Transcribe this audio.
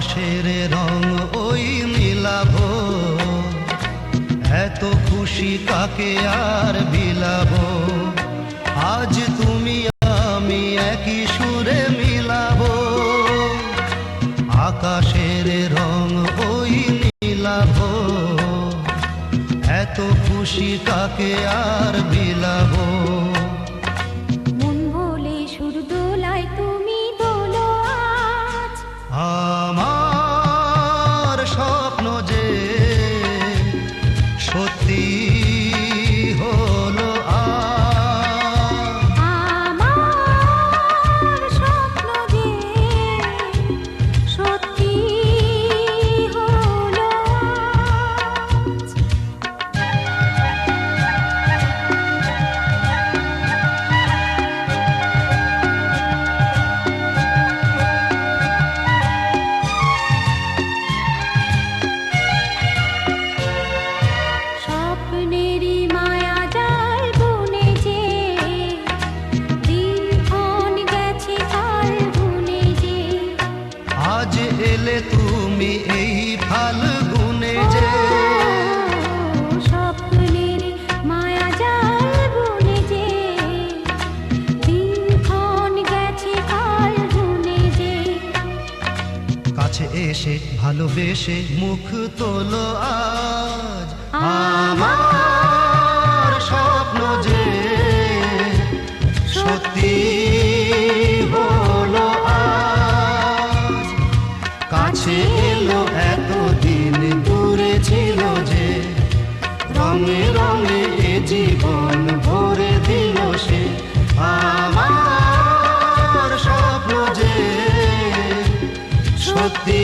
আকাশের রং ওই মিলাব। এত খুশি কাকে আর বিলাব? আজ তুমি আমি একই সুরে মিলাব। আকাশের রং ওই নীলাভ এত খুশি কাকে আর বিলাব? এলে তুমি এই ফাল্গুনে যে। স্বপ্নের মায়া জাল যে। দিনক্ষণ গেছে কাল বুনে যে। কাছে এসে ভালোবেসে মুখ তোলো আজ। আমার জীবন ভরে দিল সে আমার স্বপ্ন যে সত্যি